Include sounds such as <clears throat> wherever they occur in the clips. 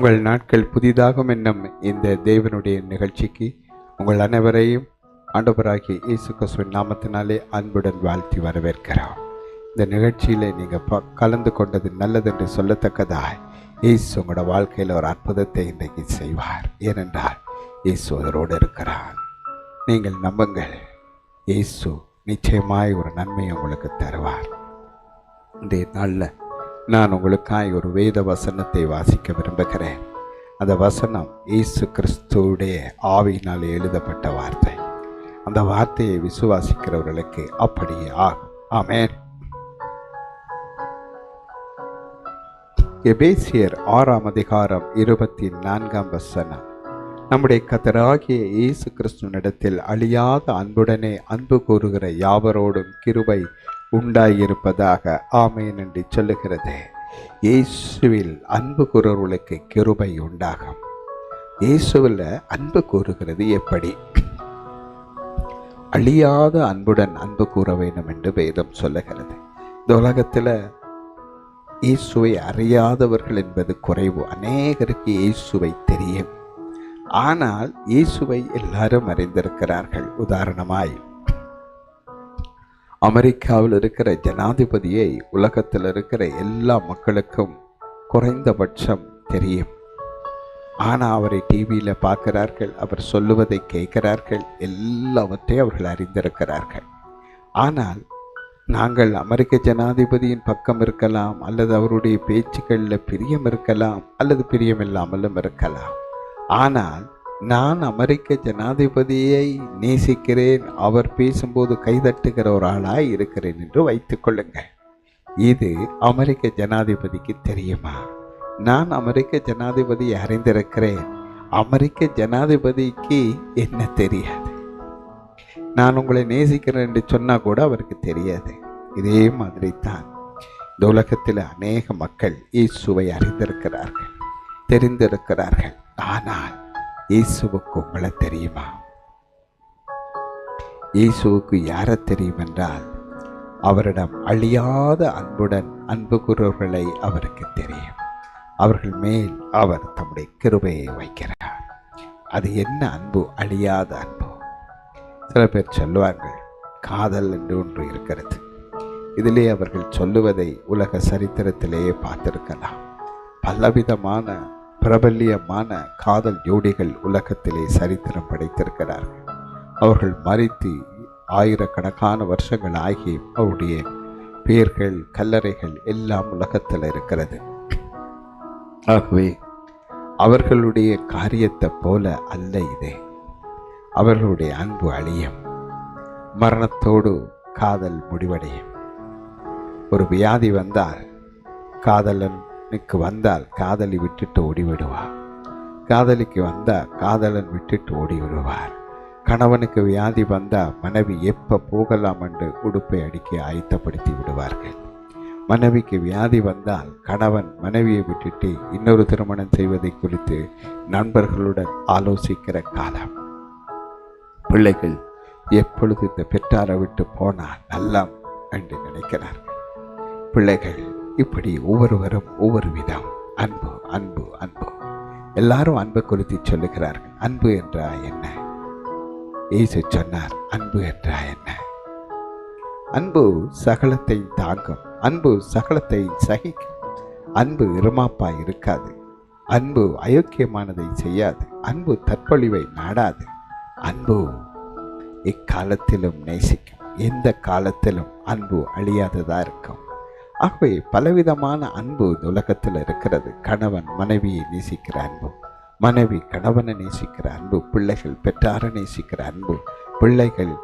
உங்கள் நாட்கள் புதிதாகும் என்னும் இந்த தேவனுடைய நிகழ்ச்சிக்கு உங்கள் அனைவரையும் ஆண்டவராகிய இயேசு கசுவின் நாமத்தினாலே அன்புடன் வாழ்த்தி வரவேற்கிறோம். இந்த நிகழ்ச்சியில் நீங்கள் ப கலந்து கொண்டது நல்லதென்று சொல்லத்தக்கதாக இயேசு உங்களோட வாழ்க்கையில் ஒரு அற்புதத்தை இன்றைக்கு செய்வார். ஏனென்றால் இயேசு அவரோடு இருக்கிறார். நீங்கள் நம்புங்கள் இயேசு நிச்சயமாய் ஒரு நன்மையை உங்களுக்கு தருவார். இன்றைய நாளில் நான் உங்களுக்காய் ஒரு வேத வசனத்தை வாசிக்க விரும்புகிறேன். அந்த வசனம் இயேசு கிறிஸ்துவுடைய ஆவியினால் எழுதப்பட்ட வார்த்தை. அந்த வார்த்தையை விசுவாசிக்கிறவர்களுக்கு அப்படியே ஆகும். ஆமேன். எபேசியர் ஆறாம் அதிகாரம் இருபத்தி நான்காம் வசனம். நம்முடைய கத்தராகிய இயேசு கிறிஸ்துவனிடத்தில் அழியாத அன்புடனே அன்பு கூறுகிற யாவரோடும் கிருபை உண்டாயிருப்பதாக ஆமேன் என்று சொல்லுகிறது. இயேசுவில் அன்பு கூறுவர்களுக்கு கிருபை உண்டாகும். இயேசுவில் அன்பு கூறுகிறது எப்படி? அழியாத அன்புடன் அன்பு கூற வேண்டும் என்று வேதம் சொல்லுகிறது. இந்த உலகத்தில் இயேசுவை அறியாதவர்கள் என்பது குறைவு. அநேகருக்கு இயேசுவை தெரியும். ஆனால் இயேசுவை எல்லாரும் அறிந்திருக்கிறார்கள். உதாரணமாய் அமெரிக்காவில் இருக்கிற ஜனாதிபதியை உலகத்தில் இருக்கிற எல்லா மக்களுக்கும் குறைந்தபட்சம் தெரியும். ஆனால் அவரை டிவியில் பார்க்கிறார்கள் அவர் சொல்லுவதை கேட்கிறார்கள் எல்லாவற்றையும் அவர்கள் அறிந்திருக்கிறார்கள். ஆனால் நாங்கள் அமெரிக்க ஜனாதிபதியின் பக்கம் இருக்கலாம் அல்லது அவருடைய பேச்சுக்களில் பிரியம் இருக்கலாம் அல்லது பிரியம் இல்லாமலும் இருக்கலாம். ஆனால் நான் அமெரிக்க ஜனாதிபதியை நேசிக்கிறேன். அவர் பேசும்போது கைதட்டுகிற ஒரு ஆளாக இருக்கிறேன் என்று வைத்துக்கொள்ளுங்கள் இது அமெரிக்க ஜனாதிபதிக்கு தெரியுமா? நான் அமெரிக்க ஜனாதிபதியை அறிந்திருக்கிறேன். அமெரிக்க ஜனாதிபதிக்கு என்ன தெரியாது? நான் உங்களை நேசிக்கிறேன் என்று சொன்னால் கூட அவருக்கு தெரியாது. இதே மாதிரி தான் இந்த உலகத்தில் அநேக மக்கள் இயேசுவை அறிந்திருக்கிறார்கள் தெரிந்திருக்கிறார்கள். ஆனால் இயேசுவுக்கு உங்களை தெரியுமா? இயேசுவுக்கு யாரை தெரியும் என்றால் அவரிடம் அழியாத அன்புடன் அன்பு கூறுவர்களை அவருக்கு தெரியும். அவர்கள் மேல் அவர் தம்முடைய கிருபையை வைக்கிறார். அது என்ன அன்பு? அழியாத அன்பு. சில பேர் சொல்லுவார்கள் காதல் என்று ஒன்று இருக்கிறது. இதிலே அவர்கள் சொல்லுவதை உலக சரித்திரத்திலேயே பார்த்திருக்கலாம். பலவிதமான பிரபல்யமான காதல் ஜோடிகள் உலகத்திலே சரித்திரம் படைத்திருக்கிறார்கள். அவர்கள் மறித்து ஆயிரக்கணக்கான வருஷங்கள் ஆகி அவருடைய பேர்கள் கல்லறைகள் எல்லாம் உலகத்தில் இருக்கிறது. ஆகவே அவர்களுடைய காரியத்தை போல அல்ல இதே. அவர்களுடைய அன்பு அழியும். மரணத்தோடு காதல் முடிவடையும். ஒரு வியாதி வந்தால் காதலன் காதலனுக்கு வந்தால் காதலி விட்டுட்டு ஓடிவிடுவார். காதலிக்கு வந்தால் காதலன் விட்டுட்டு ஓடி விடுவார் கணவனுக்கு வியாதி வந்தால் மனைவி எப்போ போகலாம் என்று உடுப்பை அடிக்க ஆயத்தப்படுத்தி விடுவார்கள். மனைவிக்கு வியாதி வந்தால் கணவன் மனைவியை விட்டுட்டு இன்னொரு திருமணம் செய்வதை குறித்து நண்பர்களுடன் ஆலோசிக்கிற காலம். பிள்ளைகள் எப்பொழுது இந்த பெற்றாரை விட்டு போனால் நல்லம் என்று நினைக்கிறார்கள். பிள்ளைகள் இப்படி ஒவ்வொருவரும் ஒவ்வொரு விதம். அன்பு அன்பு அன்பு. எல்லாரும் அன்பை குறித்து சொல்லுகிறார்கள். அன்பு என்றா என்ன? இயேசு சொன்னார் அன்பு என்றா என்ன? அன்பு சகலத்தை தாங்கும். அன்பு சகலத்தை சகிக்கும். அன்பு இருமாப்பாய் இருக்காது. அன்பு அயோக்கியமானதை செய்யாது. அன்பு தற்பொழிவை நாடாது. அன்பு இக்காலத்திலும் நேசிக்கும். எந்த காலத்திலும் அன்பு அழியாததாக இருக்கும். ஆகவே பலவிதமான அன்பு இந்த உலகத்தில் இருக்கிறது. கணவன் மனைவியை நேசிக்கிற அன்பு. மனைவி கணவனை நேசிக்கிற அன்பு. பிள்ளைகள் பெற்றாரை நேசிக்கிற அன்பு. பிள்ளைகள்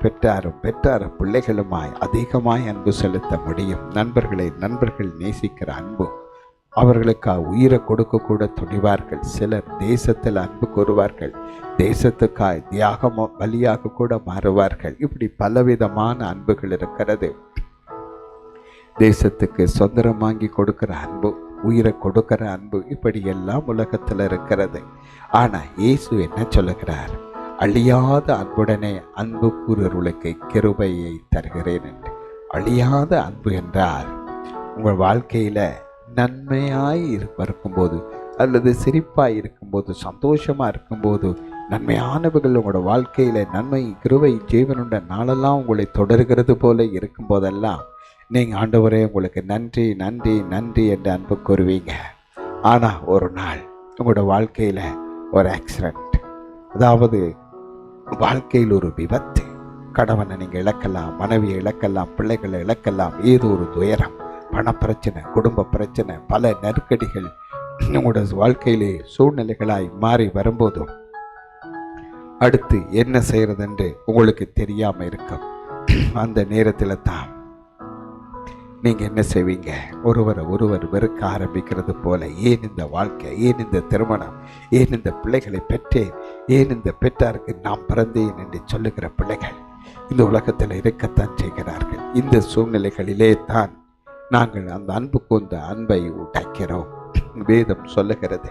பெற்றாரும் பெற்றார பிள்ளைகளுமாய் அதிகமாய் அன்பு செலுத்த முடியும். நண்பர்களை நண்பர்கள் நேசிக்கிற அன்பு. அவர்களுக்காக உயிரை கொடுக்க கூட துணிவார்கள். சிலர் தேசத்தில் அன்பு கூறுவார்கள். தேசத்துக்காய் தியாகமோ பலியாக கூட மாறுவார்கள். இப்படி பலவிதமான அன்புகள் இருக்கிறது. தேசத்துக்கு சுதந்திரம் வாங்கி கொடுக்குற அன்பு உயிரை கொடுக்குற அன்பு இப்படி எல்லாம் உலகத்தில் இருக்கிறது. ஆனால் இயேசு என்ன சொல்லுகிறார்? அழியாத அன்புடனே அன்பு கூறுகளுக்கு கிருபையை தருகிறேன் என்று. அழியாத அன்பு என்றால் உங்கள் வாழ்க்கையில் நன்மையாய் இரு- இருக்கும்போது அல்லது சிரிப்பாக இருக்கும்போது சந்தோஷமாக இருக்கும்போது நன்மையானவர்கள் உங்களோட வாழ்க்கையில் நன்மை கிருவை ஜீவனுண்ட நாளெல்லாம் உங்களை தொடர்கிறது போல இருக்கும்போதெல்லாம் நீங்கள் ஆண்டவரே உங்களுக்கு நன்றி நன்றி நன்றி என்று அன்பு கூறுவீங்க. ஆனால் ஒரு நாள் உங்களோட வாழ்க்கையில் ஒரு ஆக்சிடெண்ட் அதாவது வாழ்க்கையில் ஒரு விபத்து. கணவனை நீங்கள் இழக்கலாம் மனைவியை இழக்கலாம் பிள்ளைகளை இழக்கலாம் ஏதோ ஒரு துயரம் பணப்பிரச்சனை குடும்ப பிரச்சனை பல நெருக்கடிகள் உங்களோட வாழ்க்கையிலே சூழ்நிலைகளாய் மாறி வரும்போதும் அடுத்து என்ன செய்கிறதென்று உங்களுக்கு தெரியாமல் இருக்கும். அந்த நேரத்தில் தான் நீங்கள் என்ன செய்வீங்க? ஒருவரை ஒருவர் வெறுக்க ஆரம்பிக்கிறது போல ஏன் இந்த வாழ்க்கை? ஏன் இந்த திருமணம்? ஏன் இந்த பிள்ளைகளை பெற்றேன்? ஏன் இந்த பெற்றாருக்கு நாம் பிறந்தேன் என்று சொல்லுகிற பிள்ளைகள் இந்த உலகத்தில் இருக்கத்தான் செய்கிறார்கள். இந்த சூழ்நிலைகளிலே தான் நாங்கள் அந்த அன்புக்கு கொண்ட அன்பை உடைக்கிறோம். வேதம் சொல்லுகிறது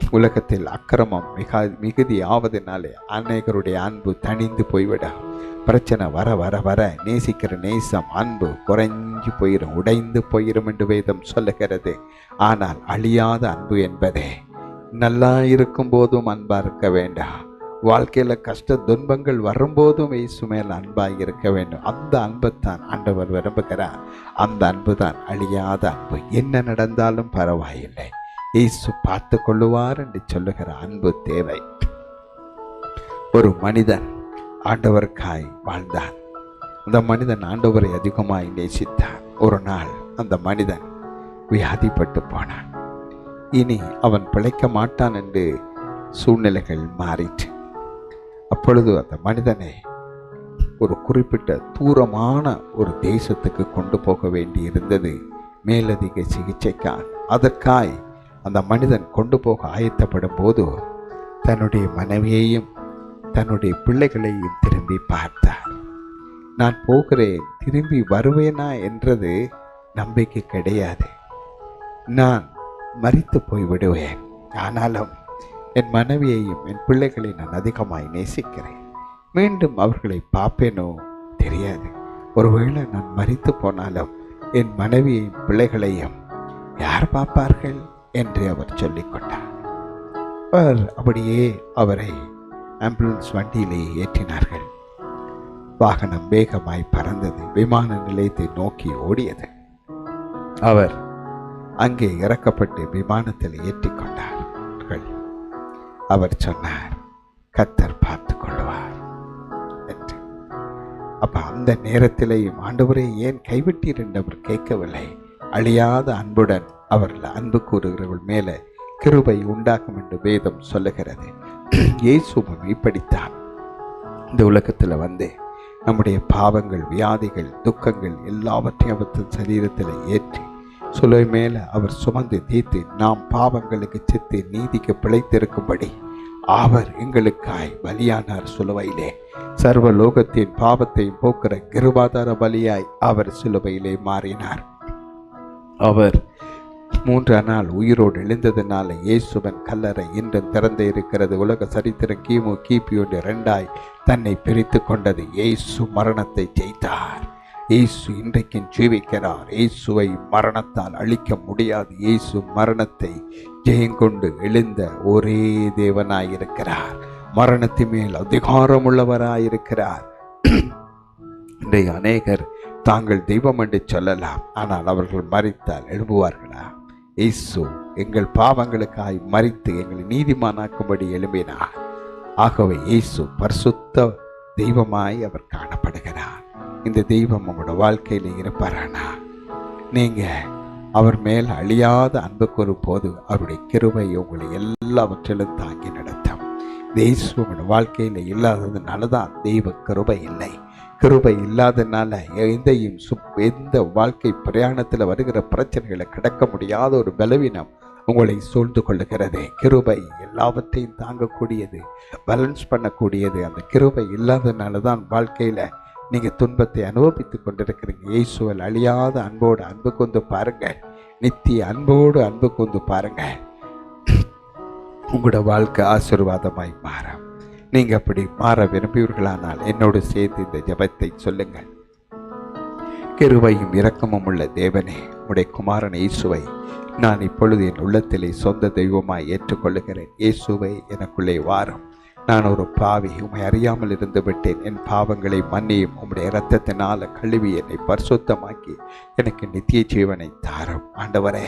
உலகத்தில் அக்கிரமம் மிக மிகுதி ஆவதனாலே அநேகருடைய அன்பு தணிந்து போய்விடும் பிரச்சனை வர வர வர நேசிக்கிற நேசம் அன்பு குறைஞ்சு போயிடும் உடைந்து போயிடும் என்று வேதம் சொல்லுகிறது. ஆனால் அழியாத அன்பு என்பதே. நல்லா இருக்கும் போதும் அன்பா இருக்க வேண்டாம் வாழ்க்கையில் கஷ்ட துன்பங்கள் வரும்போதும் இயேசு மேல் அன்பாக இருக்க வேண்டும். அந்த அன்பைத்தான் ஆண்டவர் விரும்புகிறார். அந்த அன்பு தான் அழியாத அன்பு. என்ன நடந்தாலும் பரவாயில்லை. இயேசு பார்த்து கொள்ளுவார் என்று சொல்லுகிற அன்பு தேவை. ஒரு மனிதன் ஆண்டவருக்காய் வாழ்ந்தான். அந்த மனிதன் ஆண்டவரை அதிகமாய் நேசித்தான். ஒரு நாள் அந்த மனிதன் வியாதிப்பட்டு போனான். இனி அவன் பிழைக்க மாட்டான் என்று சூழ்நிலைகள் மாறிற்று. அப்பொழுது அந்த மனிதனை ஒரு குறிப்பிட்ட தூரமான ஒரு தேசத்துக்கு கொண்டு போக வேண்டி இருந்தது மேலதிக சிகிச்சைக்கான். அதற்காய் அந்த மனிதன் கொண்டு போக ஆயத்தப்படும் போது தன்னுடைய மனைவியையும் தன்னுடைய பிள்ளைகளையும் திரும்பி பார்த்தார். நான் போகிறேன் திரும்பி வருவேனா? என்றது நம்பிக்கை கிடையாது. நான் மறித்து போய் விடுவேன். ஆனாலும் என் மனைவியையும் என் பிள்ளைகளை நான் அதிகமாய் நேசிக்கிறேன். மீண்டும் அவர்களை பார்ப்பேனோ? தெரியாது. ஒருவேளை நான் மறித்து போனாலும் என் மனைவியையும் பிள்ளைகளையும் யார் பார்ப்பார்கள்? என்று அவர் சொல்லிக்கொண்டார். அவர் அப்படியே அவரை ஆம்புலன்ஸ் வண்டியிலே ஏற்றினார்கள். வாகனம் வேகமாய் பறந்தது. விமான நிலையத்தை நோக்கி ஓடியது. அவர் அங்கே இறக்கப்பட்டு விமானத்தில் ஏற்றிக்கொண்டார்கள். அவர் சொன்னார் கத்தர் பார்த்து கொள்வார் என்று. அப்ப அந்த நேரத்திலேயும் ஆண்டவரை ஏன் கைவிட்டீர் என்று அவர் கேட்கவில்லை. அழியாத அன்புடன் அவர்கள் அன்பு கூறுகிறவர்கள் மேலே கிருபை உண்டாகும் என்று வேதம் சொல்லுகிறது. <clears throat> இயேசுவும் இப்படித்தான். இந்த உலகத்தில் வந்து நம்முடைய பாவங்கள் வியாதிகள் துக்கங்கள் எல்லாவற்றையும் அவற்றின் சரீரத்தில் ஏற்றி சுலை மேலே அவர் சுமந்து தீர்த்து நாம் பாவங்களுக்கு செத்து நீதிக்கு பிழைத்திருக்கும்படி அவர் எங்களுக்காய் பலியானார் சிலுவையிலே சர்வ லோகத்தின் பாவத்தை போக்குற கிருபாதார பலியாய் அவர் சிலுவையிலே மாறினார். அவர் மூன்று நாள் உயிரோடு எழுந்ததினால இயேசுவன் கல்லறை இன்றும் திறந்து இருக்கிறது. உலக சரித்திரம் கிமு கிபி ஒன்று ரெண்டாய் தன்னை பிரித்து கொண்டது. இயேசு மரணத்தை ஜெயித்தார். இயேசு இன்றைக்கும் ஜீவிக்கிறார். இயேசுவை மரணத்தால் அழிக்க முடியாது. இயேசு மரணத்தை ஜெயங்கொண்டு எழுந்த ஒரே தேவனாயிருக்கிறார். மரணத்தின் மேல் அதிகாரம் உள்ளவராயிருக்கிறார் இன்றைய அநேகர் தாங்கள் தெய்வம் என்று சொல்லலாம். ஆனால் அவர்கள் மறித்தால் எழும்புவார்களா? இயேசு எங்கள் பாவங்களுக்காய் மறித்து எங்களை நீதிமானாக்கும்படி எழும்பினார். ஆகவே இயேசு பரிசுத்த தெய்வமாய் அவர் காணப்படுகிறார். இந்த தெய்வம் உங்களோட வாழ்க்கையில் இருப்பாரானா? நீங்க அவர் மேல் அழியாத அன்பு கூறும் போது அவருடைய கிருவை உங்களை எல்லாவற்றிலும் தாங்கி நடத்தும். இந்த இயேசு உங்களோட வாழ்க்கையில் இல்லாததுனால தான் தெய்வ கிருபை இல்லை. கிருபை இல்லாதனால எந்தையும் சு எந்த வாழ்க்கை பிரயாணத்தில் வருகிற பிரச்சனைகளை கிடக்க முடியாத ஒரு பலவீனம் உங்களை சூழ்ந்து கொள்ளுகிறது. கிருபை எல்லாவற்றையும் தாங்கக்கூடியது பேலன்ஸ் பண்ணக்கூடியது. அந்த கிருபை இல்லாதனால தான் வாழ்க்கையில் நீங்கள் துன்பத்தை அனுபவித்துக் கொண்டிருக்கிறீங்க. இயேசுவல் அழியாத அன்போடு அன்பு கொண்டு பாருங்கள். நித்திய அன்போடு அன்பு கொண்டு பாருங்கள். உங்களோட வாழ்க்கை ஆசீர்வாதமாய் மாறும். நீங்கள் அப்படி மாற விரும்புவீர்களானால் என்னோடு சேர்ந்து இந்த ஜெபத்தை சொல்லுங்கள். கிருவையும் இரக்கமும் உள்ள தேவனே உடைய குமாரன் இயேசுவை நான் இப்பொழுது என் உள்ளத்திலே சொந்த தெய்வமாய் ஏற்றுக்கொள்ளுகிறேன். இயேசுவை எனக்குள்ளே வாரம். நான் ஒரு பாவி உம்மை அறியாமல் இருந்து விட்டேன் என் பாவங்களை மன்னியும் உம்முடைய இரத்தத்தினால் கழுவி என்னை பரிசுத்தமாக்கி எனக்கு நித்திய ஜீவனை தாரும். ஆண்டவரே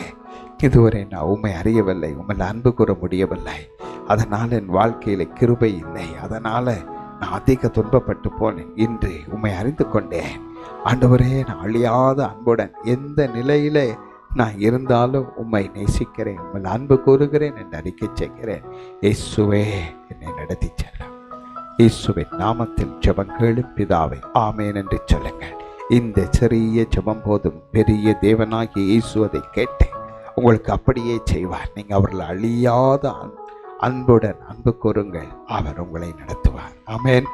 இதுவரை நான் உம்மை அறியவில்லை உம்மில் அன்பு கூற முடியவில்லை. அதனால் என் வாழ்க்கையில் கிருபை இல்லை. அதனால் நான் அதிக துன்பப்பட்டு போனேன். இன்று உம்மை அறிந்து கொண்டேன். ஆண்டவரே நான் அழியாத அன்புடன் எந்த நிலையிலே நான் இருந்தாலும் உம்மை நேசிக்கிறேன். உங்கள் அன்பு கூறுகிறேன் என்று அறிக்கை செய்கிறேன். இயேசுவே என்னை நடத்தி செல்லும் இயேசுவின் நாமத்தில் ஜெபம் கேளு பிதாவை ஆமேன் என்று சொல்லுங்கள். இந்த சிறிய ஜெபம் போதும் பெரிய தேவனாகிய இயேசுவதை கேட்டு கேட்டேன். உங்களுக்கு அப்படியே செய்வார். நீங்கள் அவர்கள் அழியாத அன்பு அன்புடன் அன்பு கூறுங்கள். அவர் உங்களை நடத்துவார். அமேன்